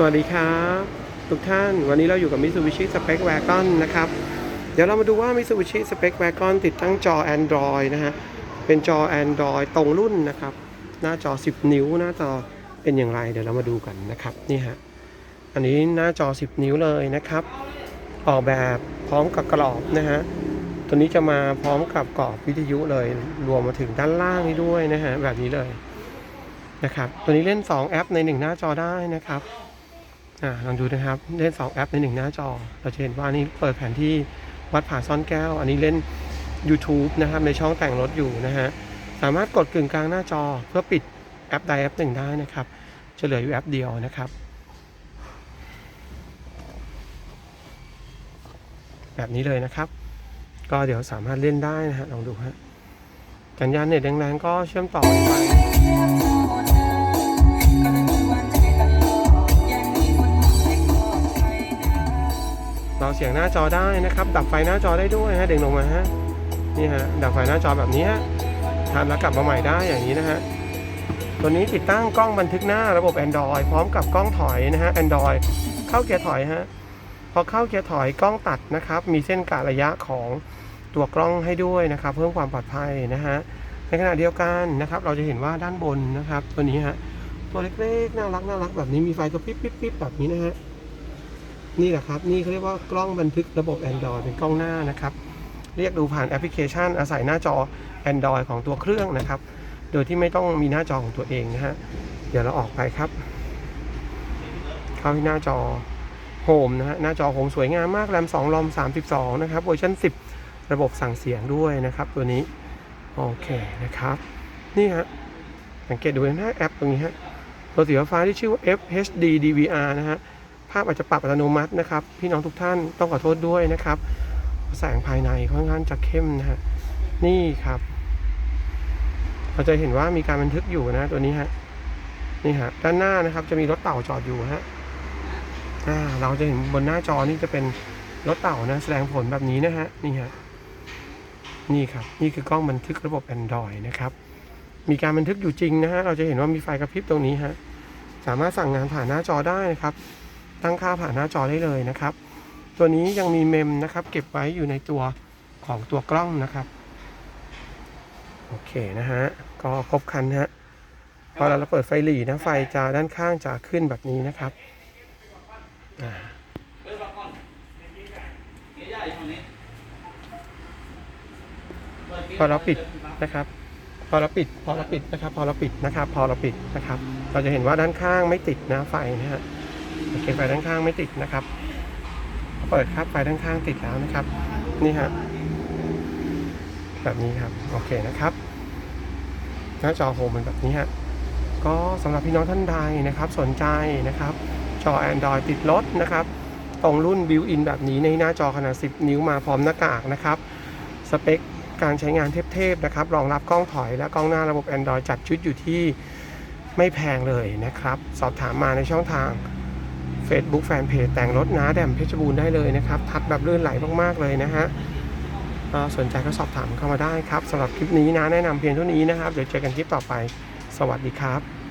สวัสดีครับทุกท่านวันนี้เราอยู่กับ Mitsubishi Spec Wagon นะครับ เดี๋ยวเรามาดูว่า Mitsubishi Spec Wagon ติดตั้งจอ Android นะฮะ เป็นจอ Android ตรงรุ่นนะครับ หน้าจอ 10 นิ้ว หน้าจอเป็นอย่างไร เดี๋ยวเรามาดูกันนะครับ นี่ฮะ อันนี้หน้าจอ 10 นิ้วเลยนะครับ ออกแบบพร้อมกับกรอบนะฮะ ตัวนี้จะมาพร้อมกับกรอบวิทยุเลย รวมมาถึงด้านล่างนี้ด้วยนะฮะ แบบนี้เลยนะครับ ตัวนี้เล่น 2 แอปใน 1 หน้าจอได้นะครับ ลองดูนะครับเล่น 2 แอปใน 1 หน้าจอ เราจะเห็นว่าอันนี้เปิดแผนที่วัดผาซ่อนแก้ว อันนี้เล่น YouTube นะครับในช่องแต่งรถอยู่นะฮะสามารถกดกึ่งกลางหน้าจอเพื่อปิดแอปใดแอปหนึ่งได้นะครับจะเหลืออยู่แอปเดียวนะครับ แบบนี้เลยนะครับ ก็เดี๋ยวสามารถเล่นได้นะฮะลองดูฮะสัญญาณเน็ตแรงๆก็เชื่อมต่อไป เราเสียงหน้าจอได้นะครับ ดับไฟหน้าจอได้ด้วยฮะเด้งลงมาฮะนี่ฮะดับไฟหน้าจอแบบนี้ฮะทำแล้วกลับมาใหม่ได้อย่างนี้นะฮะตัวนี้ติดตั้งกล้องบันทึกหน้าระบบ Android พร้อมกับกล้องถอยนะฮะ Android เข้าเกียร์ถอยฮะพอเข้าเกียร์ถอยกล้องตัดนะครับ มีเส้นกะระยะของตัวกล้องให้ด้วยนะครับ เพิ่มความปลอดภัยนะฮะในขณะเดียวกันนะครับ เราจะเห็นว่าด้านบนนะครับ ตัวนี้ฮะตัวเล็กๆน่ารักน่ารักแบบนี้มีไฟกระพริบปิ๊บปิ๊บแบบนี้นะฮะ นี่แหละครับ นี่เขาเรียกว่ากล้องบันทึกระบบ Android เป็นกล้องหน้านะครับ เรียกดูผ่านแอปพลิเคชัน อาศัยหน้าจอ Android ของตัวเครื่องนะครับ โดยที่ไม่ต้องมีหน้าจอของตัวเองนะฮะ เดี๋ยวเราออกไปครับ เข้าที่หน้าจอโฮมนะฮะ หน้าจอโฮมสวยงามมาก แรม 2 รอม 32 นะครับ เวอร์ชัน10 ระบบสั่งเสียงด้วยนะครับ ตัวนี้ โอเคนะครับ นี่ฮะ สังเกตดูน้าแอปตรงนี้ฮะ ตัวสีฟ้าที่ชื่อว่า FHD DVR นะฮะาพอาจจะปรับอัตโนมัตินะครับ พี่น้องทุกท่านต้องขอโทษด้วยนะครับ แสงภายในค่อนข้างจะเข้มนะฮะนี่ครับ เราจะเห็นว่ามีการบันทึกอยู่นะ ตัวนี้ฮะนี่ฮะด้านหน้านะครับ จะมีรถเต่าจอดอยู่ฮะอ่าเราจะเห็นบนหน้าจอนี่จะเป็นรถเต่านะแสดงผลแบบนี้นะฮะนี่ฮะนี่ครับ นี่คือกล้องบันทึกระบบ Android นะครับ มีการบันทึกอยู่จริงนะฮะ เราจะเห็นว่ามีไฟกระพริบตรงนี้ฮะ สามารถสั่งงานผ่านหน้าจอได้นะครับ ตั้งค่าผ่านหน้าจอได้เลยนะครับ ตัวนี้ยังมีเมมนะครับ เก็บไว้อยู่ในตัวของตัวกล้องนะครับโอเคนะฮะก็ครบคันฮะพอเราเปิดไฟหลีนะไฟจะด้านข้างจะขึ้นแบบนี้นะครับพอเราปิดนะครับ พอเราปิด พอเราปิดนะครับ พอเราปิดนะครับ พอเราปิดนะครับ เราจะเห็นว่าด้านข้างไม่ติดนะไฟนะฮะ โอเคไฟด้านข้างไม่ติดนะครับ เปิดครับไฟด้านข้างติดแล้วนะครับ นี่ฮะแบบนี้ครับ โอเคนะครับ หน้าจอโฮมเป็นแบบนี้ฮะ ก็สำหรับพี่น้องท่านใดนะครับ สนใจนะครับ จอ Android ติดรถนะครับ ตรงรุ่นบิวอินแบบนี้ในหน้าจอขนาด 10 นิ้วมาพร้อมหน้ากากนะครับ สเปคการใช้งานเทพๆนะครับ รองรับกล้องถอยและกล้องหน้าระบบ Android จัดชุดอยู่ที่ไม่แพงเลยนะครับ สอบถามมาในช่องทาง Facebook Fanpage แต่งรถน้าแดมเพชรบูรณ์ได้เลยนะครับ ทัดแบบลื่นไหลมาก ๆ เลยนะฮะสนใจก็สอบถามเข้ามาได้ครับสำหรับคลิปนี้นะแนะนำเพียงเท่านี้นะครับ เดี๋ยวเจอกันคลิปต่อไป สวัสดีครับ